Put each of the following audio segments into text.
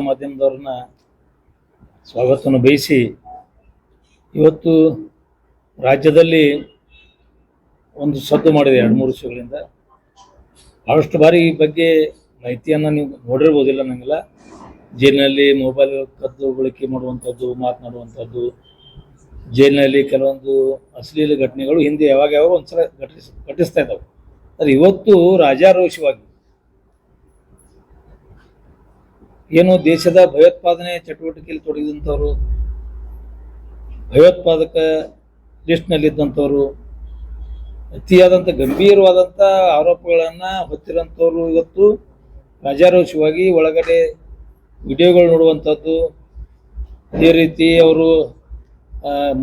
ಮಾಧ್ಯಮದವ್ರನ್ನ ಸ್ವಾಗತವನ್ನು ಬಯಸಿ ಇವತ್ತು ರಾಜ್ಯದಲ್ಲಿ ಒಂದು ಸದ್ದು ಮಾಡಿದೆ ಎರಡು ಮೂರು ವರ್ಷಗಳಿಂದ. ಭಾಳಷ್ಟು ಬಾರಿ ಈ ಬಗ್ಗೆ ಮಾಹಿತಿಯನ್ನು ನೀವು ನೋಡಿರ್ಬೋದಿಲ್ಲ ನನಗೆಲ್ಲ ಜೈಲಿನಲ್ಲಿ ಮೊಬೈಲ್ ಕದ್ದು ಬಳಕೆ ಮಾಡುವಂಥದ್ದು, ಮಾತನಾಡುವಂಥದ್ದು, ಜೈಲಿನಲ್ಲಿ ಕೆಲವೊಂದು ಅಶ್ಲೀಲ ಘಟನೆಗಳು ಹಿಂದೆ ಯಾವಾಗ ಯಾವಾಗ ಒಂದ್ಸಲ ಘಟಿಸ್, ಘಟಿಸ್ತಾ ಇದ್ದಾವೆ. ಆದರೆ ಇವತ್ತು ರಾಜಾರೋಷವಾಗಿ ಏನು ದೇಶದ ಭಯೋತ್ಪಾದನೆ ಚಟುವಟಿಕೆಯಲ್ಲಿ ತೊಡಗಿದಂಥವ್ರು, ಭಯೋತ್ಪಾದಕ ಲಿಸ್ಟ್ನಲ್ಲಿದ್ದಂಥವ್ರು, ಅತಿಯಾದಂಥ ಗಂಭೀರವಾದಂಥ ಆರೋಪಗಳನ್ನು ಹೊತ್ತಿರೋಂಥವ್ರು ಇವತ್ತು ರಾಜಾರೋಷವಾಗಿ ಒಳಗಡೆ ವಿಡಿಯೋಗಳು ನೋಡುವಂಥದ್ದು ಅದೇ ರೀತಿ ಅವರು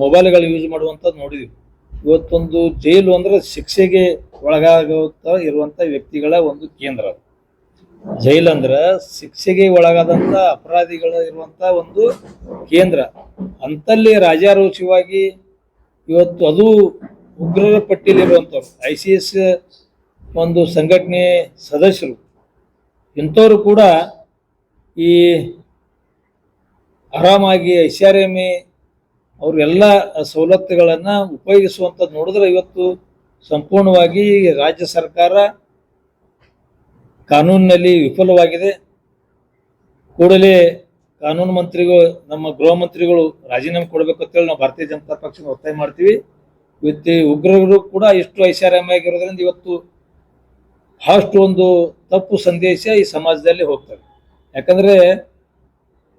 ಮೊಬೈಲ್ಗಳು ಯೂಸ್ ಮಾಡುವಂಥದ್ದು ನೋಡಿದ್ವಿ. ಇವತ್ತೊಂದು ಜೈಲು ಅಂದರೆ ಶಿಕ್ಷೆಗೆ ಒಳಗಾಗುತ್ತಾ ಇರುವಂಥ ವ್ಯಕ್ತಿಗಳ ಒಂದು ಕೇಂದ್ರ ಅದು. ಜೈಲ್ ಅಂದ್ರೆ ಶಿಕ್ಷೆಗೆ ಒಳಗಾದಂಥ ಅಪರಾಧಿಗಳು ಇರುವಂಥ ಒಂದು ಕೇಂದ್ರ ಅಂತಲ್ಲಿ ರಾಜಾರೋಷವಾಗಿ ಇವತ್ತು ಅದು ಉಗ್ರರ ಪಟ್ಟಿಯಲ್ಲಿರುವಂಥವ್ರು ಐ ಸಿ ಎಸ್ ಒಂದು ಸಂಘಟನೆ ಸದಸ್ಯರು ಇಂಥವರು ಕೂಡ ಈ ಆರಾಮಾಗಿ ಐಷಾರಾಮಿ ಅವ್ರಿಗೆಲ್ಲ ಸವಲತ್ತುಗಳನ್ನು ಉಪಯೋಗಿಸುವಂಥದ್ದು ನೋಡಿದ್ರೆ ಇವತ್ತು ಸಂಪೂರ್ಣವಾಗಿ ರಾಜ್ಯ ಸರ್ಕಾರ ಕಾನೂನಿನಲ್ಲಿ ವಿಫಲವಾಗಿದೆ. ಕೂಡಲೇ ಕಾನೂನು ಮಂತ್ರಿಗಳು, ನಮ್ಮ ಗೃಹ ಮಂತ್ರಿಗಳು ರಾಜೀನಾಮೆ ಕೊಡಬೇಕು ಅಂತೇಳಿ ನಾವು ಭಾರತೀಯ ಜನತಾ ಪಕ್ಷದ ಒತ್ತಾಯ ಮಾಡ್ತೀವಿ. ಇವತ್ತು ಉಗ್ರರು ಕೂಡ ಇಷ್ಟು ಐಷಾರಾಮಿಯಾಗಿರೋದ್ರಿಂದ ಇವತ್ತು ಬಹಳಷ್ಟು ಒಂದು ತಪ್ಪು ಸಂದೇಶ ಈ ಸಮಾಜದಲ್ಲಿ ಹೋಗ್ತದೆ. ಯಾಕಂದ್ರೆ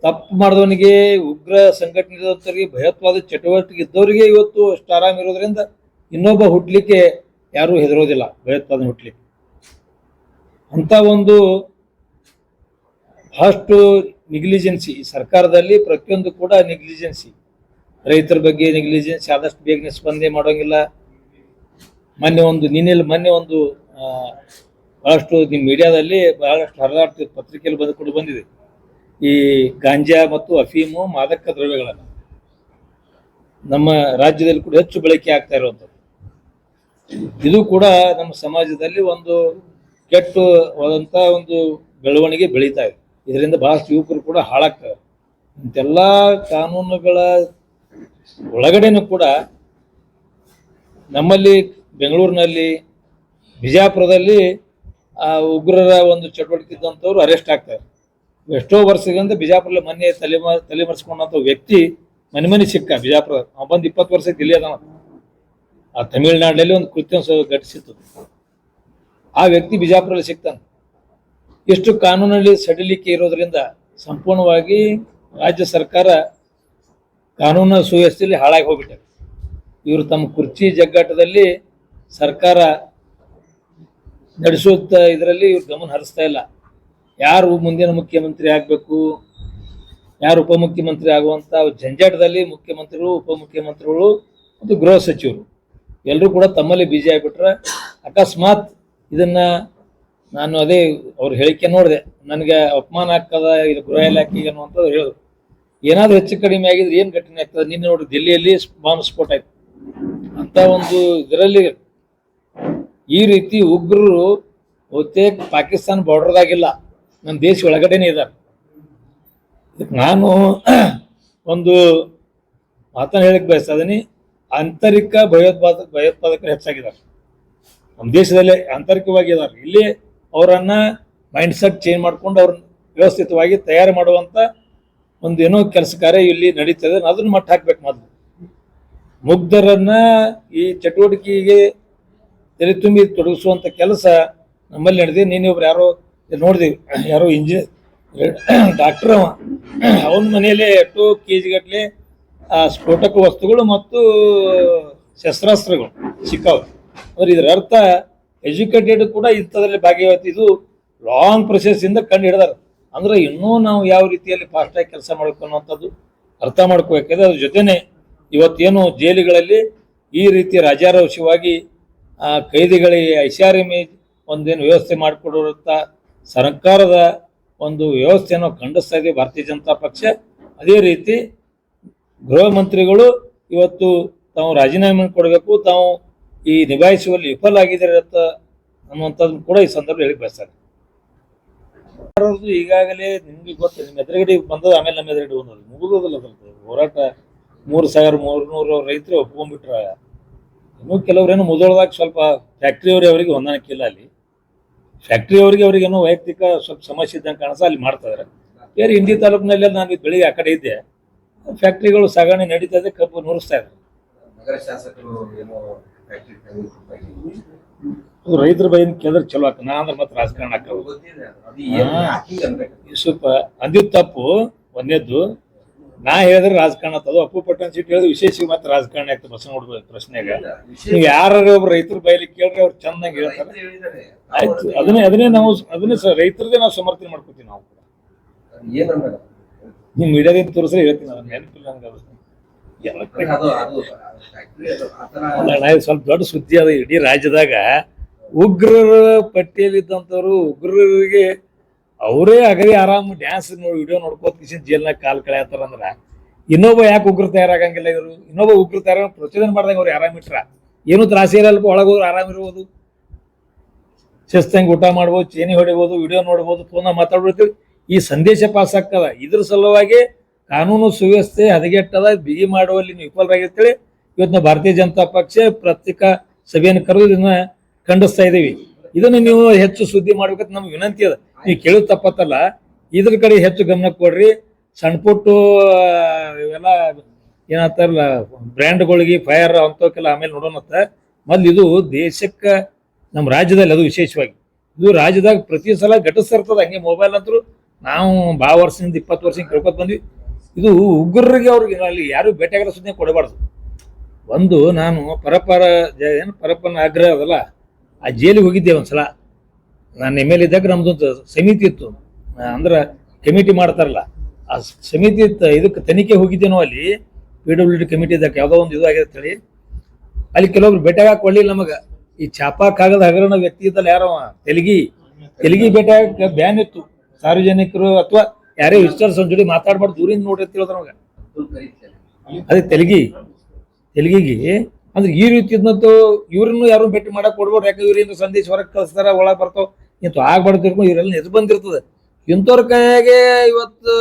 ತಪ್ಪು ಮಾಡಿದವನಿಗೆ, ಉಗ್ರ ಸಂಘಟನೆ ಭಯೋತ್ಪಾದಕ ಚಟುವಟಿಕೆ ಇದ್ದವರಿಗೆ ಇವತ್ತು ಅಷ್ಟು ಆರಾಮ್ ಇರೋದ್ರಿಂದ ಇನ್ನೊಬ್ಬ ಹುಟ್ಟಲಿಕ್ಕೆ ಯಾರೂ ಹೆದರೋದಿಲ್ಲ ಭಯೋತ್ಪಾದನೆ ಹುಟ್ಲಿಕ್ಕೆ. ಅಂತ ಒಂದು ಬಹಳಷ್ಟು ನೆಗ್ಲಿಜೆನ್ಸಿ ಸರ್ಕಾರದಲ್ಲಿ, ಪ್ರತಿಯೊಂದು ಕೂಡ ನೆಗ್ಲಿಜೆನ್ಸಿ ರೈತರ ಬಗ್ಗೆ ನೆಗ್ಲಿಜೆನ್ಸಿ ಆದಷ್ಟು ಬೇಗನೆ ಸ್ಪಂದನೆ ಮಾಡೋಂಗಿಲ್ಲ. ಮೊನ್ನೆ ಒಂದು ನಿನ್ನೆಲ್ಲಿ ಮೊನ್ನೆ ಒಂದು ಬಹಳಷ್ಟು ನಿಮ್ಮ ಮೀಡಿಯಾದಲ್ಲಿ ಬಹಳಷ್ಟು ಹರಿದಾಡ್ತಿತ್ತು ಪತ್ರಿಕೆಯಲ್ಲಿ ಬಂದು ಕೂಡ ಬಂದಿದೆ. ಈ ಗಾಂಜಾ ಮತ್ತು ಅಫೀಮು ಮಾದಕ ದ್ರವ್ಯಗಳನ್ನು. ನಮ್ಮ ರಾಜ್ಯದಲ್ಲಿ ಕೂಡ ಹೆಚ್ಚು ಬಳಕೆ ಆಗ್ತಾ ಇರುವಂಥದ್ದು. ಇದು ಕೂಡ ನಮ್ಮ ಸಮಾಜದಲ್ಲಿ ಒಂದು ಕೆಟ್ಟವಾದಂಥ ಒಂದು ಬೆಳವಣಿಗೆ ಬೆಳೀತಾ ಇದೆ. ಇದರಿಂದ ಬಹಳಷ್ಟು ಯುವಕರು ಕೂಡ ಹಾಳಾಗ್ತಾರೆ ಇಂತೆಲ್ಲ ಕಾನೂನುಗಳ ಒಳಗಡೆನೂ ಕೂಡ ನಮ್ಮಲ್ಲಿ ಬೆಂಗಳೂರಿನಲ್ಲಿ, ಬಿಜಾಪುರದಲ್ಲಿ ಆ ಉಗ್ರರ ಒಂದು ಚಟುವಟಿಕೆ ಇದ್ದಂಥವ್ರು ಅರೆಸ್ಟ್ ಆಗ್ತಾರೆ ಎಷ್ಟೋ ವರ್ಷಗಳಿಂದ ಬಿಜಾಪುರಲ್ಲಿ ಮೊನ್ನೆ ತಲೆಮ ತಲೆಮರೆಸ್ಕೊಂಡಂಥ ವ್ಯಕ್ತಿ ಮನೆ ಮನೆ ಸಿಕ್ಕ ಬಿಜಾಪುರ. ಬಂದು ಇಪ್ಪತ್ತು ವರ್ಷಕ್ಕೆ ಇಲ್ಲಿ ಅದಾನ ಆ ತಮಿಳುನಾಡಲ್ಲಿ ಒಂದು ಕೃತ್ಯ ಘಟಿಸಿತ್ತು. ಆ ವ್ಯಕ್ತಿ ಬಿಜಾಪುರಲ್ಲಿ ಸಿಗ್ತಾನೆ. ಎಷ್ಟು ಕಾನೂನಲ್ಲಿ ಸಡಿಲಿಕೆ ಇರೋದ್ರಿಂದ ಸಂಪೂರ್ಣವಾಗಿ ರಾಜ್ಯ ಸರ್ಕಾರ ಕಾನೂನು ಸುವ್ಯವಸ್ಥೆಯಲ್ಲಿ ಹಾಳಾಗಿ ಹೋಗ್ಬಿಟ್ಟಾರೆ. ಇವರು ತಮ್ಮ ಕುರ್ಚಿ ಜಗ್ಗಾಟದಲ್ಲಿ ಸರ್ಕಾರ ನಡೆಸುತ್ತ ಇದರಲ್ಲಿ ಇವ್ರು ಗಮನ ಹರಿಸ್ತಾ ಇಲ್ಲ. ಯಾರು ಮುಂದಿನ ಮುಖ್ಯಮಂತ್ರಿ ಆಗಬೇಕು, ಯಾರು ಉಪಮುಖ್ಯಮಂತ್ರಿ ಆಗುವಂಥ ಜಂಜಾಟದಲ್ಲಿ ಮುಖ್ಯಮಂತ್ರಿಗಳು, ಉಪಮುಖ್ಯಮಂತ್ರಿಗಳು ಮತ್ತು ಗೃಹ ಸಚಿವರು. ಎಲ್ಲರೂ ಕೂಡ ತಮ್ಮಲ್ಲಿ ಬಿಜಿ ಆಗಿಬಿಟ್ರೆ ಅಕಸ್ಮಾತ್ ಇದನ್ನ ನಾನು ಅದೇ ಅವ್ರ ಹೇಳಿಕೆ ನೋಡಿದೆ. ನನಗೆ ಅಪಮಾನ ಆಗ್ತದ, ಇದು ಗೃಹ ಇಲಾಖೆಗೆ ಅನ್ನುವಂಥದ್ದು ಹೇಳಿದ್ರು. ಏನಾದರೂ ಹೆಚ್ಚು ಕಡಿಮೆ ಆಗಿದ್ರೆ ಏನು ಘಟನೆ ಆಗ್ತದೆ? ನಿನ್ನೆ ನೋಡಿ, ದಿಲ್ಲಿಯಲ್ಲಿ ಬಾಂಬ್ ಸ್ಫೋಟ ಆಯ್ತು. ಅಂತ ಒಂದು ಇದರಲ್ಲಿ ಈ ರೀತಿ ಉಗ್ರರು ಬಹುತೇಕ ಪಾಕಿಸ್ತಾನ ಬಾರ್ಡರ್ದಾಗಿಲ್ಲ ನಮ್ಮ ದೇಶ ಒಳಗಡೆನೇ ಇದ್ದಾರೆ ನಾನು ಒಂದು ಮಾತನ್ನು ಹೇಳಕ್ಕೆ ಬಯಸ್ತಾ ಇದೀನಿ ಆಂತರಿಕ ಭಯೋತ್ಪಾದಕ ಭಯೋತ್ಪಾದಕರು ಹೆಚ್ಚಾಗಿದ್ದಾರೆ. ನಮ್ಮ ದೇಶದಲ್ಲೇ ಆಂತರಿಕವಾಗಿ ಇದ್ದಾರೆ ಇಲ್ಲಿ ಅವರನ್ನ ಮೈಂಡ್ ಸೆಟ್ ಚೇಂಜ್ ಮಾಡ್ಕೊಂಡು ಅವ್ರನ್ನ ವ್ಯವಸ್ಥಿತವಾಗಿ ತಯಾರು ಮಾಡುವಂತ ಒಂದು ಏನೋ ಕೆಲಸ ಕಾರ್ಯ ಇಲ್ಲಿ ನಡೀತದೆ. ಅದನ್ನ ಮಟ್ಟ ಹಾಕ್ಬೇಕು ಮೊದಲು. ಮುಗ್ಧರನ್ನ ಈ ಚಟುವಟಿಕೆಗೆ ತಲೆ ತುಂಬಿ ತೊಡಗಿಸುವಂತ ಕೆಲಸ ನಮ್ಮಲ್ಲಿ ನಡೆದಿ ನೀನು ಒಬ್ರು ಯಾರೋ ನೋಡಿದೀವಿ ಯಾರೋ ಇಂಜಿನಿಯರ್ ಡಾಕ್ಟರ್ ಅವ. ಅವನ ಮನೆಯಲ್ಲೇ ಎಷ್ಟು ಕೆ ಜಿ ಗಟ್ಟಲೆ ಸ್ಫೋಟಕ ವಸ್ತುಗಳು ಮತ್ತು ಶಸ್ತ್ರಾಸ್ತ್ರಗಳು ಸಿಕ್ಕಾವು. ಅಂದ್ರೆ ಇದರ ಅರ್ಥ ಎಜುಕೇಟೆಡ್ ಕೂಡ ಇಂಥದ್ರಲ್ಲಿ ಭಾಗಿಯಾಗುತ್ತೆ ಇದು ಲಾಂಗ್ ಪ್ರೊಸೆಸ್ ಇಂದ ಕಂಡು ಹಿಡಿದಾರೆ. ಅಂದ್ರೆ ಇನ್ನೂ ನಾವು ಯಾವ ರೀತಿಯಲ್ಲಿ ಫಾಸ್ಟ್ ಆಗಿ ಕೆಲಸ ಮಾಡಬೇಕು ಅನ್ನುವಂಥದ್ದು ಅರ್ಥ ಮಾಡ್ಕೋಬೇಕಾದ್ರೆ ಅದ್ರ ಜೊತೆನೆ ಇವತ್ತೇನು ಜೈಲುಗಳಲ್ಲಿ ಈ ರೀತಿ ರಾಜಾರೋಷವಾಗಿ ಕೈದಿಗಳಿಗೆ ಐಷಾರಾಮಿ ಒಂದೇನು ವ್ಯವಸ್ಥೆ ಮಾಡಿಕೊಡುವಂಥ ಸರ್ಕಾರದ ಒಂದು ವ್ಯವಸ್ಥೆಯನ್ನು ಖಂಡಿಸ್ತಾ ಇದೆ ಭಾರತೀಯ ಜನತಾ ಪಕ್ಷ. ಅದೇ ರೀತಿ ಗೃಹ ಮಂತ್ರಿಗಳು ಇವತ್ತು ತಾವು ರಾಜೀನಾಮೆ ಕೊಡಬೇಕು, ತಾವು ಈ ನಿಭಾಯಿಸುವಲ್ಲಿ ವಿಫಲ ಆಗಿದ್ದಾರೆ ಅಂತ ಅನ್ನುವಂಥದ್ದು ಕೂಡ ಈ ಸಂದರ್ಭ ಹೇಳಿ ಬಯಸ್ತಾರೆ. ಈಗಾಗಲೇ ನಿಮ್ಗೆ ಗೊತ್ತು, ನಿಮ್ಮ ಎದುರುಗಡೆ ಬಂದದ ಆಮೇಲೆ ನಮ್ಮ ಎದುರುಗಡೆ ಬಂದದ ಮುಗಿದೋದಿಲ್ಲ ಸ್ವಲ್ಪ ಹೋರಾಟ. ಮೂರು ಸಾವಿರ ಮೂರ್ನೂರು ರೈತರು ಒಪ್ಕೊಂಡ್ಬಿಟ್ರ ಇನ್ನೂ ಕೆಲವರೇನು ಮುದೋಳದಾಗ ಸ್ವಲ್ಪ ಫ್ಯಾಕ್ಟ್ರಿ ಅವ್ರಿಗೆ ಹೊಂದಾಣಿಕೆ ಇಲ್ಲ ಅಲ್ಲಿ. ಫ್ಯಾಕ್ಟ್ರಿ ಅವರಿಗೆ ಅವ್ರಿಗೇನೋ ವೈಯಕ್ತಿಕ ಸ್ವಲ್ಪ ಸಮಸ್ಯೆ ಇದ್ದಂಗೆ ಕಾಣಿಸ ಅಲ್ಲಿ ಮಾಡ್ತಾರೆ ಬೇರೆ ಹಿಂದಿ ತಾಲೂಕಿನಲ್ಲಿ ನಾನು ಬೆಳಿಗ್ಗೆ ಆ ಕಡೆ ಇದ್ದೆ. ಫ್ಯಾಕ್ಟ್ರಿಗಳು ಸಾಗಣೆ ನಡೀತಾ ಇದೆ, ಕಬ್ಬು ನುರಿಸ್ತಾ ಇದೆ ರೈತರ ಬೈನ್ ಕೇಳಿದ್ರೆ ಚಲೋ ಆಕ ನಾ ಅಂದ್ರೆ ಮತ್ತೆ ರಾಜಕಾರಣ ಹಾಕಲ್ಲ. ಗೊತ್ತಿದೆ ಅದು. ಅದು ಏನು ಹಾ. ಯಾಕೆ ಹಿಂಗ್ ಅನ್ಬೇಕು ಸ್ವಲ್ಪ ಅಂದಿದ್ ತಪ್ಪು ಒಂದೇದ್ದು. ನಾ ಹೇಳಿದ್ರೆ ರಾಜಕಾರಣ ಅದು ಅಪ್ಪು ಪಟ್ಟಣ ಸೀಟ್ ಹೇಳಿದ್ರೆ ವಿಶೇಷ ಮತ್ತೆ ರಾಜಕಾರಣ ಆಗ್ತದೆ ಪ್ರಶ್ನೆ ಪ್ರಶ್ನೆಗ. ಪ್ರಶ್ನೆಗೆ ನೀವು ಯಾರು ಒಬ್ರು ರೈತರ ಬೈಲಿ ಕೇಳ್ರಿ ಅವ್ರು ಚೆನ್ನಾಗಿ ಹೇಳ್ತಾರೆ. ಆಯ್ತು ಅದನ್ನೇ ಅದನ್ನೇ ನಾವು ಅದನ್ನೇ ಸರ್ ರೈತರದೇ ನಾವು ಸಮರ್ಥನೆ ಮಾಡ್ಕೋತೀವಿ ನಾವು ಕೂಡ. ನೀವು ಮೀಡಿಯಾದಿಂದ ತೋರಿಸ್ರೆ ಹೇಳ್ತೀನಿ ಅದನ್ನ ನೆನಪಿಲ್ಲ ನಂಗೆ ಅದು. ಸ್ವಲ್ಪ ದೊಡ್ಡ ಸುದ್ದಿ ಅದ, ಇಡೀ ರಾಜ್ಯದಾಗ ಉಗ್ರರ ಪಟ್ಟಿಯಲ್ಲಿ ಇದ್ದಂಥವ್ರು ಉಗ್ರರಿಗೆ ಅವರೇ ಅಗದಿ ಆರಾಮ್ ಡ್ಯಾನ್ಸ್ ನೋಡಿ ವಿಡಿಯೋ ನೋಡ್ಕೋತ ಜೇಲ್ನಾಗ ಕಾಲ್ ಕಳೆಯತ್ತಾರ ಅಂದ್ರ, ಇನ್ನೊಬ್ಬ ಯಾಕೆ ಉಗ್ರ ತಯಾರಾಗಂಗಿಲ್ಲ ಇವರು? ಇನ್ನೊಬ್ಬ ಉಗ್ರ ತಯಾರ ಪ್ರಚೋದನೆ ಮಾಡ್ದಂಗ ಅವ್ರು ಆರಾಮ್ ಇಟ್ರ. ಏನು ತ್ರಾಸಿ ಇರಲ್ಪ ಒಳಗೆ ಹೋದ್ರೆ ಆರಾಮ್ ಇರ್ಬೋದು. ಶಿಸ್ತಂಗೆ ಊಟ ಮಾಡ್ಬೋದು, ಚೇನಿ ಹೊಡಿಬೋದು ವಿಡಿಯೋ ನೋಡ್ಬೋದು ಫೋನ್ ಮಾತಾಡ್ಬಿಡ್ತೀವಿ. ಈ ಸಂದೇಶ ಪಾಸ್ ಆಗ್ತದ. ಇದ್ರ ಸಲುವಾಗಿ ಕಾನೂನು ಸುವ್ಯವಸ್ಥೆ ಹದಗೆಟ್ಟದ, ಬಿಗಿ ಮಾಡುವಲ್ಲಿ ನೀವು ವಿಫಲರಾಗಿರ್ತೇಳಿ ಇವತ್ತು ನಾವು ಭಾರತೀಯ ಜನತಾ ಪಕ್ಷ ಪ್ರತ್ಯೇಕ ಸಭೆಯನ್ನು ಕರೆದು ಇದನ್ನ ಖಂಡಿಸ್ತಾ ಇದ್ದೀವಿ ಇದನ್ನು ನೀವು ಹೆಚ್ಚು ಸುದ್ದಿ ಮಾಡ್ಬೇಕಂತ ನಮ್ಗೆ ವಿನಂತಿ ಅದ. ನೀವು ಕೇಳೋದು ತಪ್ಪತ್ತಲ್ಲ, ಇದ್ರ ಕಡೆ ಹೆಚ್ಚು ಗಮನ ಕೊಡ್ರಿ. ಸಣ್ಣ ಪುಟ್ಟು, ಇವೆಲ್ಲ ಏನಂತಾರಲ್ಲ ಬ್ರ್ಯಾಂಡ್ಗಳಿಗೆ ಫೈರ್ ಅಂತವಕ್ಕೆಲ್ಲ ಆಮೇಲೆ ನೋಡೋಣತ್ತ ಮೊದ್ಲು ಇದು ದೇಶಕ್ಕೆ, ನಮ್ಮ ರಾಜ್ಯದಲ್ಲಿ ಅದು ವಿಶೇಷವಾಗಿ. ಇದು ರಾಜ್ಯದಾಗ ಪ್ರತಿ ಸಲ ಘಟಿಸ್ತಿರ್ತದ ಹಂಗೆ ಮೊಬೈಲ್ ಅಂತರೂ ನಾವು ಭಾಳ ವರ್ಷದಿಂದ ಇಪ್ಪತ್ತು ವರ್ಷ ಕೇಳ್ಕೊತ ಬಂದ್ವಿ. ಇದು ಉಗ್ರರಿಗೆ ಅವ್ರಿಗೆ ಅಲ್ಲಿ ಯಾರು ಭೇಟಿಯಾಗಲ್ಲ ಸುದ್ದಿ ಕೊಡಬಾರ್ದು. ಒಂದು ನಾನು ಪರಪರ ಏನು ಪರಪ್ಪನ ಆಗ್ರಹ ಅದಲ್ಲ, ಆ ಜೈಲಿಗೆ ಹೋಗಿದ್ದೆ ಒಂದ್ಸಲ. ನಾನು ಎಂ ಎಲ್ ಇದ್ದಾಗ ನಮ್ದೊಂದು ಸಮಿತಿ ಇತ್ತು. ಅಂದ್ರೆ ಕಮಿಟಿ ಮಾಡ್ತಾರಲ್ಲ, ಆ ಸಮಿತಿ ಇದಕ್ಕೆ ತನಿಖೆ ಹೋಗಿದ್ದೇನೋ ಅಲ್ಲಿ, ಪಿ ಡಬ್ಲ್ಯೂ ಡಿ ಕಮಿಟಿ ಇದ್ದಾಗ ಯಾವುದೋ ಒಂದು ಇದು ಆಗಿದೆ ಹೇಳಿ ಅಲ್ಲಿ ಕೆಲವೊಬ್ರು ಭೇಟಿಯಾಗಕ್ಕೆ ಕೊಡ್ಲಿಲ್ಲ ನಮಗೆ. ಈ ಚಾಪಾ ಕಾಗದ ಹಗರಣ ವ್ಯಕ್ತಿ ಇದ್ದಲ್ಲ ಯಾರೋ ತೆಲುಗಿ. ತೆಲಗಿ ಭೇಟಿಯಾಗಕ್ಕೆ ಬ್ಯಾನ್ ಇತ್ತು. ಸಾರ್ವಜನಿಕರು ಅಥವಾ ಯಾರೇ ವಿಸ್ಟರ್ಸ್ ಜೋಡಿ ಮಾತಾಡ್ಬಾರ್ದು, ದೂರಿಂದ ನೋಡ್ರಿ ಅಂತ ಅದೇ ತೆಲಗಿ, ತೆಲಗಿಗೆ, ಅಂದ್ರೆ ಈ ರೀತಿ ಇದ್ನಂತೂ ಇವ್ರನ್ನು ಯಾರು ಭೇಟಿ ಮಾಡಕ್ ಕೊಡ್ಬೋದು ಯಾಕೆ ಇವ್ರಿಂದ ಸಂದೇಶ ಹೊರಗೆ ಕಳಿಸ್ತಾರ, ಒಳಗೆ ಬರ್ತಾವ. ಇಂತ ಆಗ್ಬಾರ್ದು ತಿಳ್ಕೊಂಡು ಇವರೆಲ್ಲ ನಿಜ ಬಂದಿರ್ತದೆ. ಇಂಥವ್ರ ಕೈಯಾಗೆ ಇವತ್ತು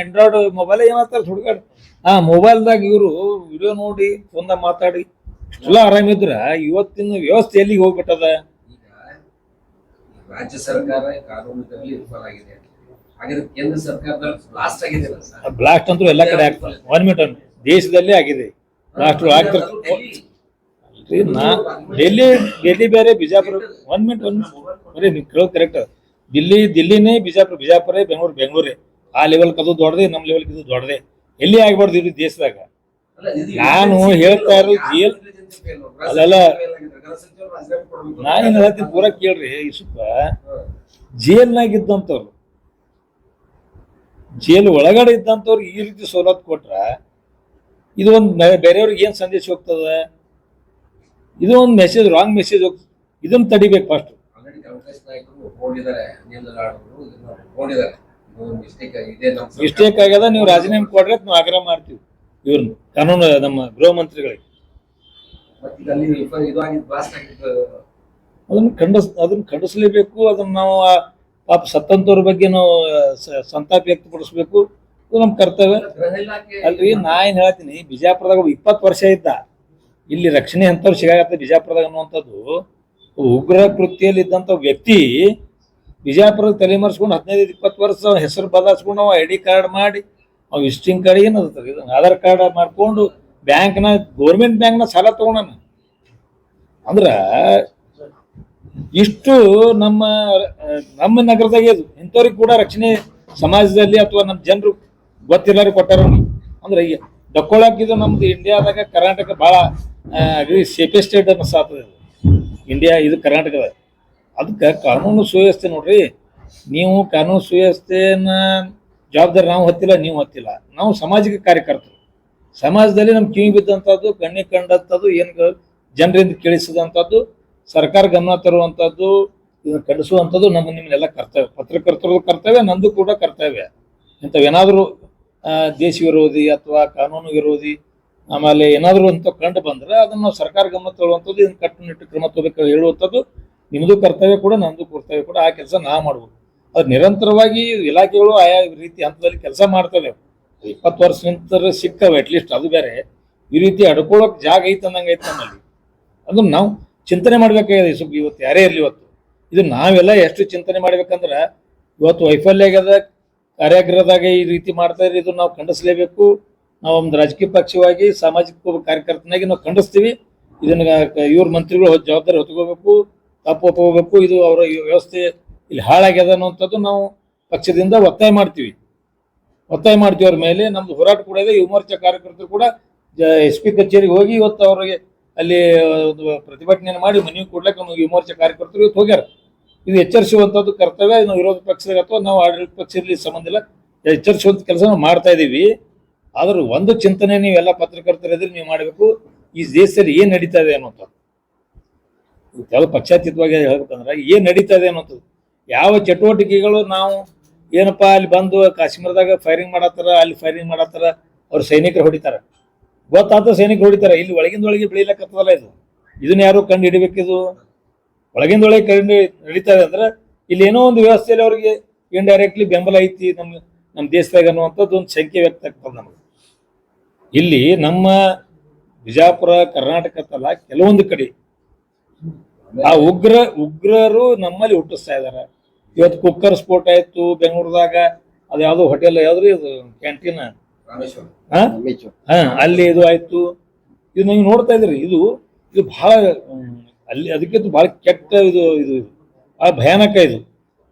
ಆಂಡ್ರಾಯ್ಡ್ ಮೊಬೈಲ್ ಏನಾಗ್ತಾರೆ ಹುಡುಗಾಡ್ ಆ ಮೊಬೈಲ್ದಾಗ ಇವರು ವಿಡಿಯೋ ನೋಡಿ ಫೋನ್ದಾಗ ಮಾತಾಡಿ, ಎಲ್ಲ ಆರಾಮಿದ್ರ ಇವತ್ತಿನ ವ್ಯವಸ್ಥೆ ಎಲ್ಲಿಗೆ ಹೋಗ್ಬಿಟ್ಟದ? ರಾಜ್ಯ ಸರ್ಕಾರ ಕಾನೂನುಗಳಲ್ಲಿ ವಿಫಲ ಆಗಿದೆ ಹಾಗಾದ್ರೆ ಕೇಂದ್ರ ಸರ್ಕಾರದಲ್ಲಿ ಬ್ಲಾಸ್ಟ್ ಆಗಿದೆ ಬ್ಲಾಸ್ಟ್ ಅಂತೂ ಎಲ್ಲ ಕಡೆ ಆಗ್ತದೆ. ಒನ್ ಮಿನಿಟ್ ದೇಶದಲ್ಲೇ ಆಗಿದೆ. ಬ್ಲಾಸ್ಟ್ ಆಗ್ತಿರ್ತದೆ ಅಲ್ರಿ, ನಾ ಡೆಲ್ಲಿ ಡೆಲ್ಲಿ ಬೇರೆ ಬಿಜಾಪುರ. ಒನ್ ಮಿನಿಟ್ ಒನ್ ಬರೀ ನೀವು ಕೇಳೋದು ಕರೆಕ್ಟ್ ದಿಲ್ಲಿ ದಿಲ್ಲಿನೇ ಬಿಜಾಪುರ ಬಿಜಾಪುರೇ ಬೆಂಗಳೂರು ಬೆಂಗಳೂರೇ. ಆ ಲೆವೆಲ್ ಕದು ದೊಡ್ಡದೆ ನಮ್ಮ ಲೆವೆಲ್ ಇದು ದೊಡ್ಡದೆ. ಎಲ್ಲಿ ಆಗ್ಬಾರ್ದು ಇದು ದೇಶದಾಗ? ನಾನು ಹೇಳ್ತಾ ಇರೋದು ಜೇಲ್ ಅಲ್ಲಲ್ಲ. ನಾ ಏನ್ ಹೇಳ್ತೀನಿ ಪೂರ ಕೇಳ್ರಿ ಈ ಜೇಲ್ನಾಗಿದ್ದಂಥವ್ರು ಜೇಲ್ನಾಗ ಇದ್ದಂಥವ್ರು ಜೇಲ್ ಒಳಗಡೆ ಇದ್ದಂಥವ್ರು ಈ ರೀತಿ ಸವಲತ್ತು ಕೊಟ್ರ ಇದು ಒಂದು ಬೇರೆಯವ್ರಿಗೆ ಏನ್ ಸಂದೇಶ ಹೋಗ್ತದ? ಇದು ಒಂದು ಮೆಸೇಜ್ ರಾಂಗ್ ಮೆಸೇಜ್ ಹೋಗ್ತದೆ ಇದನ್ನ ತಡಿಬೇಕು ಫಸ್ಟ್ ಮಿಸ್ಟೇಕ್ ಆಗ್ಯದ ನೀವು ರಾಜೀನಾಮೆ ಕೊಡ್ರೆ ನಾವು ಆಗ್ರಹ ಮಾಡ್ತೀವಿ. ಇವ್ರನ್ನ ಕಾನೂನು ನಮ್ಮ ಗೃಹ ಮಂತ್ರಿಗಳಿಗೆ ಮತ್ತೆ ಈಗ ಅಲ್ಲಿ ವಿಫಲ- ಇದು ಆಗಿದ್ದು ಬ್ಲಾಸ್ಟ್ ಆಗಿದ್ದು ಅದನ್ನ ಖಂಡಿಸ್ ಅದನ್ನು ಖಂಡಿಸಲೇಬೇಕು ಅದನ್ನು ನಾವು ಪಾಪ ಸತ್ತಂತವ್ರ ಬಗ್ಗೆ ನಾವು ಸಂತಾಪ ವ್ಯಕ್ತಪಡಿಸ್ಬೇಕು. ಇದು ನಮ್ಮ ಕರ್ತವ್ಯ. ಅಲ್ರಿ ನಾ ಏನ್ ಹೇಳ್ತೀನಿ ಬಿಜಾಪುರದಾಗ ಇಪ್ಪತ್ತು ವರ್ಷ ಇದ್ದ. ಇಲ್ಲಿ ರಕ್ಷಣೆ ಅಂತವ್ರು ಸಿಗಾಕತ್ತ ಬಿಜಾಪುರದಾಗ ಅನ್ನುವಂಥದ್ದು. ಉಗ್ರ ಕೃತಿಯಲ್ಲಿ ಇದ್ದಂಥ ವ್ಯಕ್ತಿ ಬಿಜಾಪುರದ ತಲೆಮರೆಸ್ಕೊಂಡು ಹದಿನೈದು ಇಪ್ಪತ್ತು ವರ್ಷ ಹೆಸರು ಬದಲಾಯಿಸ್ಕೊಂಡು ಅವ ಐ ಡಿ ಕಾರ್ಡ್ ಮಾಡಿ ಅವ್ ವಿಸಿಟಿಂಗ್ ಕಾರ್ಡ್ ಏನದ ಇದು ಆಧಾರ್ ಕಾರ್ಡ್ ಮಾಡ್ಕೊಂಡು ಬ್ಯಾಂಕ್ನ, ಗೌರ್ಮೆಂಟ್ ಬ್ಯಾಂಕ್ನ ಸಾಲ ತಗೊಂಡನ ಅಂದ್ರ ಇಷ್ಟು ನಮ್ಮ ನಮ್ಮ ನಗರದಾಗ ಇದು ಇಂಥವ್ರಿಗೆ ಕೂಡ ರಕ್ಷಣೆ ಸಮಾಜದಲ್ಲಿ ಅಥವಾ ನಮ್ಮ ಜನರು ಗೊತ್ತಿರಲಾರ ಕೊಟ್ಟಾರ ಅಂದ್ರೆ ಈಗ ಇದು ನಮ್ದು ಇಂಡಿಯಾದಾಗ ಕರ್ನಾಟಕ ಭಾಳ ಅಗ್ರಿ ಸೇಫೆಸ್ಟ್ ಸ್ಟೇಟ್ ಅನ್ನಿಸ್ತದೆ ಇಂಡಿಯಾ ಇದು ಕರ್ನಾಟಕದ. ಅದಕ್ಕೆ ಕಾನೂನು ಸುವ್ಯವಸ್ಥೆ ನೋಡ್ರಿ. ನೀವು ಕಾನೂನು ಸುವ್ಯವಸ್ಥೆಯನ್ನ ಜವಾಬ್ದಾರಿ ನಾವು ಹತ್ತಿಲ್ಲ, ನೀವು ಹತ್ತಿಲ್ಲ. ನಾವು ಸಾಮಾಜಿಕ ಕಾರ್ಯಕರ್ತರು. ಸಮಾಜದಲ್ಲಿ ನಮ್ಮ ಕಿವಿ ಬಿದ್ದಂಥದ್ದು ಕಣ್ಣಿಗೆ ಕಂಡಂಥದ್ದು ಏನು ಜನರಿಂದ ಕೇಳಿಸಿದಂಥದ್ದು ಸರ್ಕಾರ ಗಮನ ತರುವಂಥದ್ದು ಇದನ್ನು ಕಡಿಸುವಂಥದ್ದು ನಮ್ಮ ನಿಮ್ಮನ್ನೆಲ್ಲ ಕರ್ತವ್ಯ. ಪತ್ರಕರ್ತರು ಕರ್ತವ್ಯ, ನಂದು ಕೂಡ ಕರ್ತವ್ಯ. ಇಂಥವೇನಾದರೂ ದೇಶ ವಿರೋಧಿ ಅಥವಾ ಕಾನೂನು ವಿರೋಧಿ, ಆಮೇಲೆ ಏನಾದರೂ ಅಂತ ಕಂಡು ಬಂದ್ರೆ ಅದನ್ನು ಸರ್ಕಾರ ಗಮನ ತರುವಂಥದ್ದು ಇದನ್ನು ಕಟ್ಟುನಿಟ್ಟು ಕ್ರಮ ತಗೋಬೇಕು ಹೇಳುವಂಥದ್ದು ನಿಮ್ಮದು ಕರ್ತವ್ಯ ಕೂಡ, ನಂದು ಕರ್ತವ್ಯ ಕೂಡ, ಆ ಕೆಲಸ ನಾ ಮಾಡ್ಬೋದು. ಅದು ನಿರಂತರವಾಗಿ ಇಲಾಖೆಗಳು ಆಯಾ ರೀತಿ ಹಂತದಲ್ಲಿ ಕೆಲಸ ಮಾಡ್ತದೆ ಇಪ್ಪತ್ತು ವರ್ಷ ನಿಂತರ ಸಿಕ್ಕವೆ ಅಟ್ಲೀಸ್ಟ್ ಅದು ಬೇರೆ. ಈ ರೀತಿ ಅಡ್ಕೊಳ್ಳೋಕೆ ಜಾಗ ಐತೆ ಅಂದಂಗೆ ಐತೆ ನಮ್ಮಲ್ಲಿ. ಅದನ್ನ ನಾವು ಚಿಂತನೆ ಮಾಡ್ಬೇಕಾಗಿದೆ ಸ್ವಲ್ಪ ಇವತ್ತು ಯಾರೇ ಇರಲಿ ಇವತ್ತು. ಇದು ನಾವೆಲ್ಲ ಎಷ್ಟು ಚಿಂತನೆ ಮಾಡ್ಬೇಕಂದ್ರೆ, ಇವತ್ತು ವೈಫಲ್ಯ ಆಗ್ಯದ, ಕಾರ್ಯಾಗ್ರಹದಾಗ ಈ ರೀತಿ ಮಾಡ್ತಾ ಇದ್ರೆ ಇದು ನಾವು ಖಂಡಿಸಲೇಬೇಕು. ನಾವು ಒಂದು ರಾಜಕೀಯ ಪಕ್ಷವಾಗಿ, ಸಾಮಾಜಿಕ ಕಾರ್ಯಕರ್ತನಾಗಿ ನಾವು ಖಂಡಿಸ್ತೀವಿ. ಇದನ್ನ ಇವ್ರ ಮಂತ್ರಿಗಳು ಜವಾಬ್ದಾರಿ ಹೊತ್ಕೋಬೇಕು, ತಪ್ಪು ಒಪ್ಕೋಬೇಕು. ಇದು ಅವರ ವ್ಯವಸ್ಥೆ ಇಲ್ಲಿ ಹಾಳಾಗ್ಯದ ಅನ್ನುವಂಥದ್ದು ನಾವು ಪಕ್ಷದಿಂದ ಒತ್ತಾಯ ಮಾಡ್ತೀವಿ. ಒತ್ತಾಯ ಮಾಡ್ತೀವಿ ಅವ್ರ ಮೇಲೆ, ನಮ್ದು ಹೋರಾಟ ಕೂಡ ಇದೆ. ಯುವ ಮೋರ್ಚಾ ಕಾರ್ಯಕರ್ತರು ಕೂಡ ಎಸ್ ಪಿ ಕಚೇರಿಗೆ ಹೋಗಿ ಇವತ್ತು ಅವರಿಗೆ ಅಲ್ಲಿ ಒಂದು ಪ್ರತಿಭಟನೆಯನ್ನು ಮಾಡಿ ಮನವಿ ಕೊಡ್ಲಿಕ್ಕೆ ನಮ್ಮ ಯುವ ಮೋರ್ಚಾ ಕಾರ್ಯಕರ್ತರು ಇವತ್ತು ಹೋಗ್ಯಾರ. ಇದು ಎಚ್ಚರಿಸುವಂಥದ್ದು ಕರ್ತವ್ಯ ನಾವು ವಿರೋಧ ಪಕ್ಷದಾಗ ಅಥವಾ ನಾವು ಆಡಳಿತ ಪಕ್ಷದಲ್ಲಿ ಸಂಬಂಧ ಇಲ್ಲ. ಎಚ್ಚರಿಸುವಂಥ ಕೆಲಸ ನಾವು ಮಾಡ್ತಾ ಇದ್ದೀವಿ ಆದ್ರೆ ಒಂದು ಚಿಂತನೆ ನೀವೆಲ್ಲ ಪತ್ರಕರ್ತರು ಎದುರು ನೀವು ಮಾಡಬೇಕು. ಈ ದೇಶದಲ್ಲಿ ಏನು ನಡೀತಾ ಇದೆ ಅನ್ನೋಂಥದ್ದು ಕೆಲವು ಪಕ್ಷಾತೀತವಾಗಿ ಹೇಳ್ಬೇಕಂದ್ರೆ, ಏನು ನಡೀತಾ ಇದೆ ಅನ್ನೋಂಥದ್ದು ಯಾವ ಚಟುವಟಿಕೆಗಳು ನಾವು ಏನಪ್ಪಾ ಅಲ್ಲಿ ಬಂದು ಕಾಶ್ಮೀರದಾಗ ಫೈರಿಂಗ್ ಮಾಡತ್ತಾರ, ಅಲ್ಲಿ ಫೈರಿಂಗ್ ಮಾಡತ್ತಾರ, ಅವ್ರು ಸೈನಿಕರು ಹೊಡಿತಾರ. ಗೊತ್ತಾದ ಸೈನಿಕರು ಹೊಡಿತಾರ. ಇಲ್ಲಿ ಒಳಗಿಂದ ಒಳಗೆ ಇದು. ಇದನ್ನ ಯಾರು ಕಂಡು ಹಿಡಿಬೇಕಿದು ಒಳಗಿಂದ ಒಳಗೆ ಕಂಡು ನಡೀತಾರೆ ಅಂದ್ರೆ ಇಲ್ಲಿ ಏನೋ ಒಂದು ವ್ಯವಸ್ಥೆಯಲ್ಲಿ ಅವ್ರಿಗೆ ಇಂಡೈರೆಕ್ಟ್ಲಿ ಬೆಂಬಲ ಐತಿ ನಮ್ಮ ನಮ್ಮ ದೇಶದಾಗ ಅನ್ನುವಂಥದ್ದು ಒಂದು ಸಂಖ್ಯೆ ವ್ಯಕ್ತ ಆಗ್ತದೆ ನಮಗೆ. ಇಲ್ಲಿ ನಮ್ಮ ಬಿಜಾಪುರ ಕರ್ನಾಟಕದಲ್ಲ ಕೆಲವೊಂದು ಕಡೆ ಆ ಉಗ್ರ, ಉಗ್ರರು ನಮ್ಮಲ್ಲಿ ಹುಟ್ಟಿಸ್ತಾ ಇದಾರೆ. ಇವತ್ತು ಕುಕ್ಕರ್ ಸ್ಫೋಟ ಆಯ್ತು ಬೆಂಗಳೂರದಾಗ ಅದು ಯಾವ್ದೋ ಹೋಟೆಲ್ ಯಾವ್ದ್ರಿ ಇದು ಕ್ಯಾಂಟೀನ್ ರಾಮೇಶ್ವರ. ಹಾ ಹಾ ಅಲ್ಲಿ ಇದು ಆಯ್ತು. ಇದು ನಂಗೆ ನೋಡ್ತಾ ಇದ್ರಿ ಇದು ಇದು ಬಹಳ ಅಲ್ಲಿ ಅದಕ್ಕಿಂತ ಬಹಳ ಕೆಟ್ಟ ಇದು ಇದು ಬಹಳ ಭಯಾನಕ ಇದು.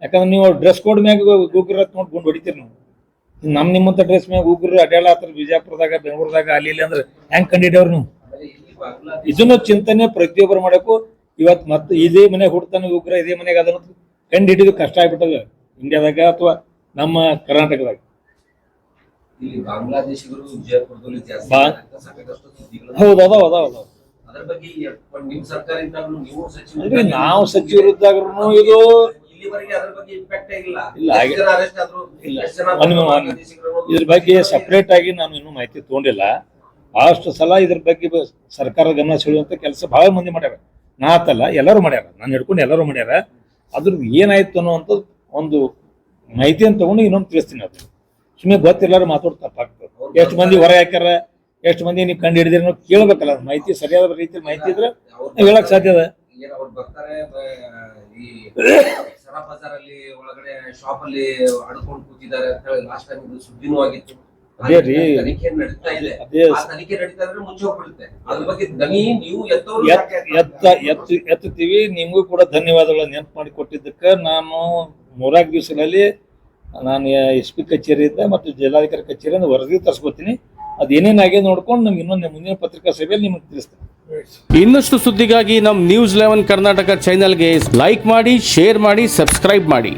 ಯಾಕಂದ್ರೆ ನೀವು ಡ್ರೆಸ್ ಕೋಡ್ ಮ್ಯಾಗ ಗೂಗ್ರ ನೋಡ್ಕೊಂಡು ಗುಂಡು ಹೊಡಿತೀರಿ ನೀವು. ನಮ್ ನಿಮ್ಮಂತ ಡ್ರೆಸ್ ಮ್ಯಾಗ ಉಗ್ರ ಅಡ್ಯಾಡತ್ತಾರ ಬಿಜಾಪುರದಾಗ ಬೆಂಗಳೂರದಾಗ ಅಲ್ಲಿ ಇಲ್ಲಿ ಅಂದ್ರೆ ಹೆಂಗ್ ಕಂಡಿಡ್ಯವ್ರು ನೀವು? ಇದನ್ನ ಚಿಂತನೆ ಪ್ರತಿಯೊಬ್ಬರು ಮಾಡಬೇಕು. ಇವತ್ತು ಮತ್ತೆ ಇದೇ ಮನೆಗೆ ಹುಡ್ತಾನೆ ಉಗ್ರ ಇದೇ ಮನೆಗೆ ಅದನ್ನ ಕಂಡು ಹಿಡಿದು ಕಷ್ಟ ಆಗ್ಬಿಟ್ಟದ ಇಂಡಿಯಾದಾಗ ಅಥವಾ ನಮ್ಮ ಕರ್ನಾಟಕದಾಗ? ಬಾಂಗ್ಲಾದೇಶಿಗರು ವಿಜಯಪುರದಲ್ಲಿ ಜಾಸ್ತಿ ಹೌದು ಅದಾವ ಅದಾವ ಅದಾವ ನೀವು ಸಚಿವರಿದ್ದಾಗ್ರು ಇದು ಇದ್ರ ಬಗ್ಗೆ ಸಪ್ರೇಟ್ ಆಗಿ ನಾನು ಇನ್ನೂ ಮಾಹಿತಿ ತಗೊಂಡಿಲ್ಲ. ಬಹಳಷ್ಟು ಸಲ ಇದ್ರ ಬಗ್ಗೆ ಬ- ಸರ್ಕಾರ ಗಮನ ಸೆಳೆಯುವಂತ ಕೆಲಸ ಬಹಳ ಮಂದಿ ಮಾಡ್ಯಾರ. ನಾ ಆತಲ್ಲ ಎಲ್ಲರೂ ಮಾಡ್ಯಾರ. ನಾನು ಹಿಡ್ಕೊಂಡು ಎಲ್ಲರೂ ಮಾಡ್ಯಾರ. ಅದ್ರದ್ದು ಏನಾಯ್ತು ಅನ್ನುವಂಥದ್ದು ಒಂದು ಮಾಹಿತಿಯನ್ನು ತಗೊಂಡು ಇನ್ನೊಂದು ತಿಳಿಸ್ತೀನಿ ಅದು ಸುಮ್ಮನೆ ಗೊತ್ತಿಲ್ಲಾರ ಮಾತಾಡೋದು ತಪ್ಪಾಗ್ತದೆ. ಎಷ್ಟು ಮಂದಿ ಹೊರ ಹಾಕ್ಯಾರ ಎಷ್ಟು ಮಂದಿ ನೀವು ಕಂಡು ಹಿಡಿದಿರಿ ನಾವು ಕೇಳ್ಬೇಕಲ್ಲ ಮಾಹಿತಿ ಸರಿಯಾದ ರೀತಿಯಲ್ಲಿ ಮಾಹಿತಿ ಇದ್ರೆ ನಾವು ಹೇಳಕ್ ಸಾಧ್ಯ ಅದ. ಏನ್ ಅವ್ರು ಬರ್ತಾರೆ ಈ ಸರಾ ಬಜಾರ್ ಅಲ್ಲಿ ಒಳಗಡೆ ಶಾಪ್ ಅಲ್ಲಿ ಅಡ್ಕೊಂಡು ಕೂತಿದ್ದಾರೆ ಅಂತ ಹೇಳಿ ಲಾಸ್ಟ್ ಟೈಮ್ ಸುದ್ದಿನೂ ಆಗಿತ್ತು. ಅದೇ ರೀ. ತನಿಖೆ ನಡೀತಾ ಇದೆ. ಅದೇ ಆ ತನಿಖೆ ನಡೀತಾ ಇದ್ರೆ ಮುಚ್ಚಿ ಹೋಗ್ಬಿಡುತ್ತೆ. ಅದ್ರ ಬಗ್ಗೆ ದನಿ ನೀವು ಎತ್ತ ಎತ್ತು ಎತ್ತುತ್ತೀವಿ ನಿಮಗೂ ಕೂಡ ಧನ್ಯವಾದಗಳು ನೆನಪು ಮಾಡಿ ಕೊಟ್ಟಿದ್ದಕ್ಕೆ. ನಾನು ಮೂರಾರು ದಿವಸಗಳಲ್ಲಿ ನಾನು ಎಸ್ ಪಿ ಕಚೇರಿಯಿಂದ ಮತ್ತು ಜಿಲ್ಲಾಧಿಕಾರಿ ಕಚೇರಿಯಿಂದ ವರದಿ ತರಿಸ್ಕೊತೀನಿ. ಅದು ಏನೇನಾಗಿದೆ ನೋಡ್ಕೊಂಡು ನಮ್ಗೆ ಇನ್ನೊಂದು ಮುಂದಿನ ಪತ್ರಿಕಾ ಸಭೆಯಲ್ಲಿ ನಿಮಗೆ ತಿಳಿಸ್ತೇನೆ. ಇನ್ನಷ್ಟು ಸುದ್ದಿಗಾಗಿ ನಮ್ಮ ನ್ಯೂಸ್ ಲೆವೆನ್ ಕರ್ನಾಟಕ ಚಾನೆಲ್ಗೆ ಲೈಕ್ ಮಾಡಿ ಶೇರ್ ಮಾಡಿ ಸಬ್ಸ್ಕ್ರೈಬ್ ಮಾಡಿ.